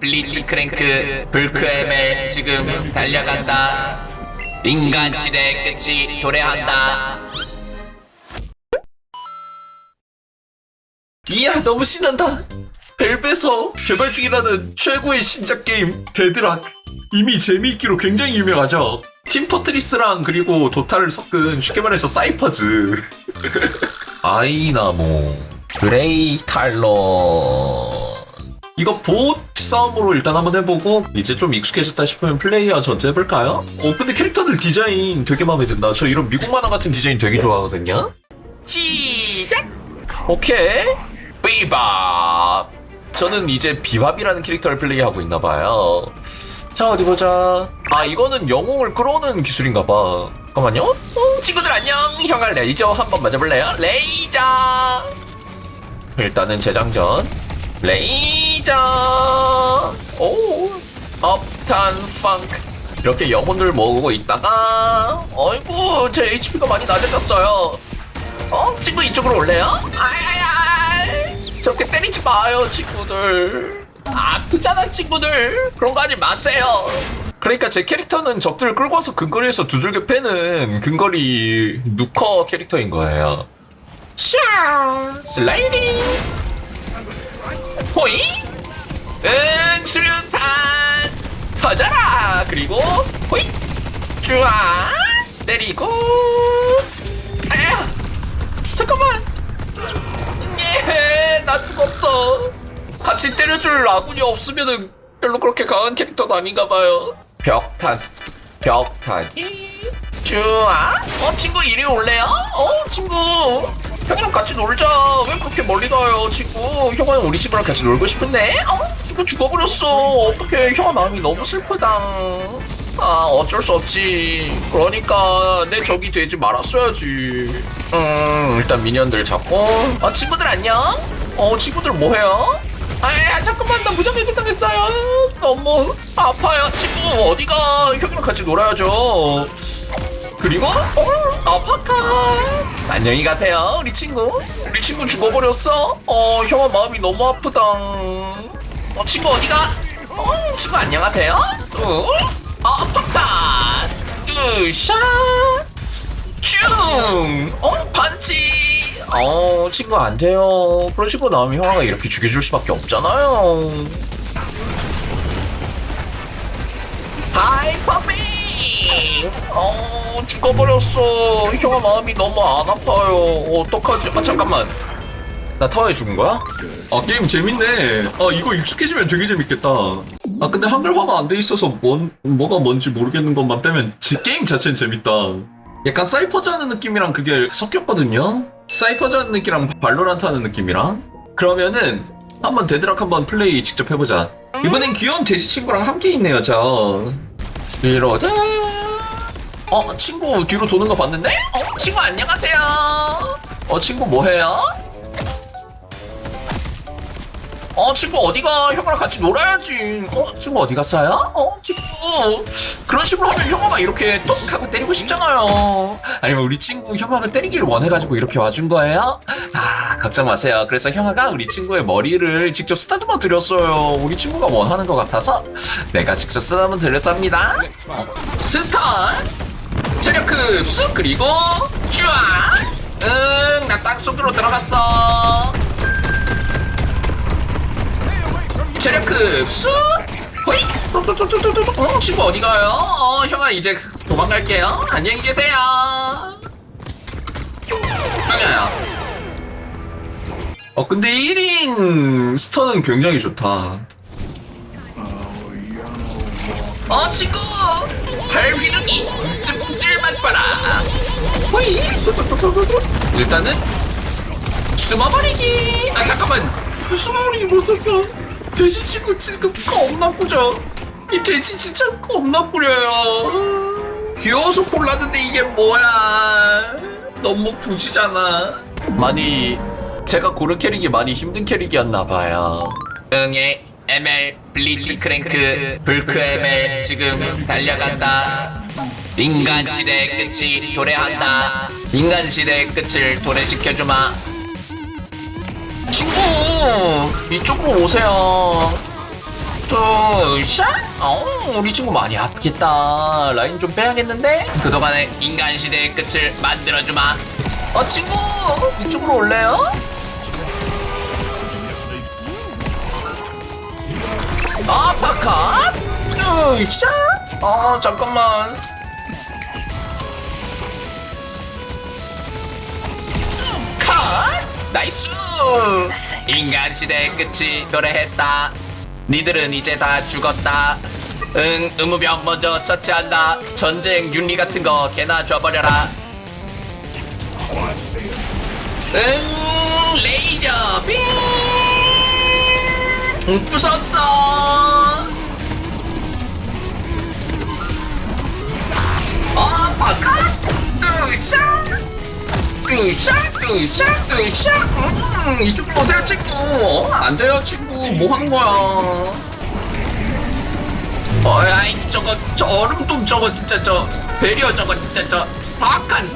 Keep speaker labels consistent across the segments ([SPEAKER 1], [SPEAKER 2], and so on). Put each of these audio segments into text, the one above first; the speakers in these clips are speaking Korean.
[SPEAKER 1] 블리츠 크랭크 불크 ML 지금 달려간다. 인간 지대 끝이 도래한다.
[SPEAKER 2] 이야 너무 신난다. 벨벳서 개발 중이라는 최고의 신작 게임 데드락. 이미 재미있기로 굉장히 유명하죠. 팀포트리스랑 그리고 도타를 섞은 쉽게 말해서 사이퍼즈. 아이나모
[SPEAKER 1] 그레이 탈론
[SPEAKER 2] 이거 봇 싸움으로 일단 한번 해보고 이제 좀 익숙해졌다 싶으면 플레이어 전투 해볼까요? 어 근데 캐릭터들 디자인 되게 마음에 든다. 저 이런 미국 만화 같은 디자인 되게 좋아하거든요.
[SPEAKER 1] 시작!
[SPEAKER 2] 오케이. 비밥. 저는 이제 비밥이라는 캐릭터를 플레이하고 있나 봐요. 자 어디 보자. 아 이거는 영웅을 끌어오는 기술인가 봐. 잠깐만요. 어,
[SPEAKER 1] 친구들 안녕. 형아 레이저 한번 맞아볼래요? 레이저!
[SPEAKER 2] 일단은 재장전 레이저! 오 업탄 펑크. 이렇게 영혼을 모으고 있다가 어이구 제 HP가 많이 낮아졌어요. 어 친구 이쪽으로 올래요? 아야야 저렇게 때리지 마요 친구들. 아프잖아 친구들. 그런 거 하지 마세요. 그러니까 제 캐릭터는 적들을 끌고 와서 근거리에서 두들겨 패는 근거리 누커 캐릭터인 거예요. 샤! 슬라이딩 호이? 응 수류탄 터져라. 그리고 호이. 쭈아. 때리고. 아야. 잠깐만. 예나 죽었어. 같이 때려줄 아군이 없으면은 별로 그렇게 강한 캐릭터도 아닌가 봐요. 벽탄. 벽탄. 쭈아? 어 친구 이리 올래요? 어 친구 형이랑 같이 놀자. 왜 그렇게 멀리 가요 친구? 형은 우리 친구랑 같이 놀고 싶은데? 어? 친구 죽어버렸어. 어떡해. 형아 마음이 너무 슬프다. 아 어쩔 수 없지. 그러니까 내 적이 되지 말았어야지. 음 일단 미니언들 잡고. 아 친구들 안녕. 어 친구들 뭐해요? 아 잠깐만. 나 무장해제 당했어요. 너무 아파요 친구. 어디가? 형이랑 같이 놀아야죠. 그리고? 어, 아파카 안녕히 가세요 우리 친구. 우리 친구 죽어버렸어? 어 형아 마음이 너무 아프다. 어 친구 어디가? 어 친구 안녕하세요. 어 아파카 으샤. 슝어 반치 어 친구 안 돼요. 그런 식으로 나오면 형아가 이렇게 죽여줄 수밖에 없잖아요. 하이 퍼 비어 죽어버렸어. 형아 마음이 너무 안 아파요. 어떡하지? 아 잠깐만. 나 타워에 죽은 거야? 아 게임 재밌네. 아 이거 익숙해지면 되게 재밌겠다. 아 근데 한글화가 안 돼 있어서 뭔 뭐가 뭔지 모르겠는 것만 빼면 지, 게임 자체는 재밌다. 약간 사이퍼즈 하는 느낌이랑 그게 섞였거든요? 사이퍼즈 하는 느낌이랑 발로란트 하는 느낌이랑? 그러면은 한번 데드락 한번 플레이 직접 해보자. 이번엔 귀여운 돼지 친구랑 함께 있네요 저. 이러자 어 친구 뒤로 도는 거 봤는데? 어 친구 안녕하세요. 어 친구 뭐해요? 어 친구 어디가? 형아랑 같이 놀아야지. 어 친구 어디 갔어요? 어 친구. 그런 식으로 하면 형아가 이렇게 톡 하고 때리고 싶잖아요. 아니면 우리 친구 형아가 때리기를 원해가지고 이렇게 와준 거예요? 아 걱정 마세요. 그래서 형아가 우리 친구의 머리를 직접 쓰다듬어 드렸어요. 우리 친구가 원하는 것 같아서 내가 직접 쓰다듬어 드렸답니다. 어, 스턴 체력 흡수? 그리고 쭈아 응나 땅속으로 들어갔어. 체력 흡수? 호이! 어 친구 어디 가요? 어 형아 이제 도망갈게요. 안녕히 계세요. 아니야. 어 근데 1인 스턴은 굉장히 좋다 어 친구 발 휘두기 붕질붕질 맛봐라! 호이! 일단은 숨어버리기! 아 잠깐만! 숨어버리기 못 썼어. 돼지 친구 지금 겁나 꾸죠? 이 돼지 진짜 겁나 꾸려요. 귀여워서 골랐는데 이게 뭐야? 너무 굳이잖아. 많이 제가 고른 캐릭이 많이 힘든 캐릭이었나 봐요.
[SPEAKER 1] 응애 ML 블리츠 크랭크 불크 ML 지금 달려간다. 인간 시대 끝이 도래한다. 인간 시대 끝을 도래시켜주마.
[SPEAKER 2] 친구 이쪽으로 오세요. 뚜샤 어 우리 친구 많이 아프겠다. 라인 좀 빼야겠는데? 그동안의 인간 시대의 끝을 만들어주마. 어 친구 이쪽으로 올래요? 아파카 뚜샤 어 잠깐만 컷! 나이스! 인간 시대의 끝이 도래했다. 니들은 이제 다 죽었다. 응, 의무병 먼저 처치한다. 전쟁 윤리 같은 거 개나 줘버려라. 응, 레이저 빔! 응, 부쉈어! 어, 바깥! 으쌰! 으쌰 으쌰 으쌰 음, 이쪽 보세요 친구 어, 안 돼요 친구 뭐 하는 거야 어이 저거 저 얼음돔 저거 진짜 저 배리어 저거 진짜 저 사악한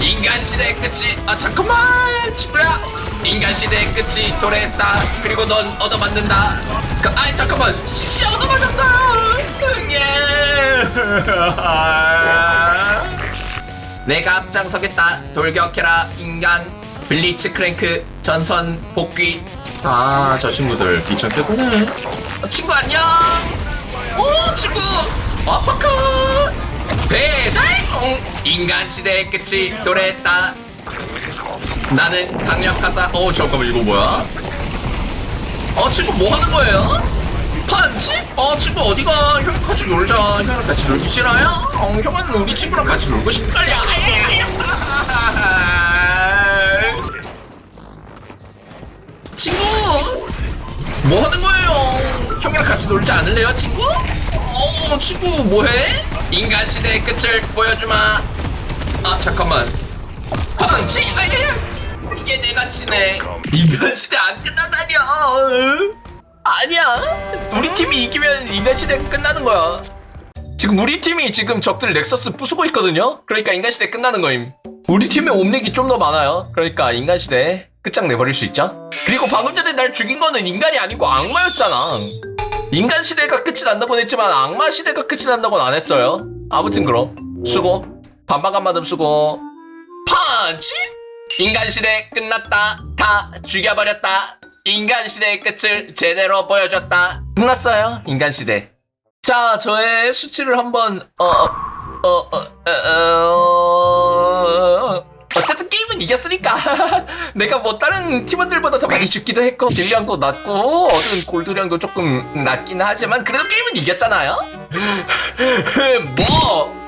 [SPEAKER 2] 인간 시대의 끝이 아 잠깐만 친구야 인간 시대의 끝이 도래했다. 그리고 넌 얻어맞는다. 그, 아이 잠깐만. 시시 얻어맞았어. 예. 내가 앞장서겠다. 돌격해라 인간. 블리츠 크랭크 전선 복귀. 아 저 친구들 귀찮겠구나 어, 친구 안녕. 오 친구. 어퍼컷. 배달. 응, 인간 시대의 끝이 도래했다 나는 강력하다 어 잠깐만 이거 뭐야 어 친구 뭐 하는 거예요? 펀치? 어 친구 어디가 형 같이 놀자 형이랑 같이 놀기 싫어요? 어 형은 우리 친구랑 같이 놀고 싶을걸요 친구 뭐 하는 거예요? 형이랑 같이 놀지 않을래요 친구? 어 친구 뭐해? 인간 시대의 끝을 보여주마 아 잠깐만 펀치? 아 예 이게 내가 치네 인간 시대 안 끝나다녀 아니야. 우리 팀이 이기면 인간 시대 끝나는 거야. 지금 우리 팀이 지금 적들 넥서스 부수고 있거든요. 그러니까 인간 시대 끝나는 거임. 우리 팀의 옴닉이 좀 더 많아요. 그러니까 인간 시대 끝장 내버릴 수 있죠. 그리고 방금 전에 날 죽인 거는 인간이 아니고 악마였잖아. 인간 시대가 끝이 난다고 했지만 악마 시대가 끝이 난다고는 안 했어요. 아무튼 그럼 수고. 반박한 만큼 수고. 펀치! 인간 시대 끝났다. 다 죽여버렸다. 인간 시대의 끝을 제대로 보여줬다. 끝났어요. 인간 시대. 자, 저의 수치를 한번 어, 어, 어, 어, 어, 어, 어쨌든 게임은 이겼으니까 내가 뭐 다른 팀원들보다 더 많이 죽기도 했고 딜량도 낮고 얻은 골드량도 조금 낮긴 하지만 그래도 게임은 이겼잖아요 뭐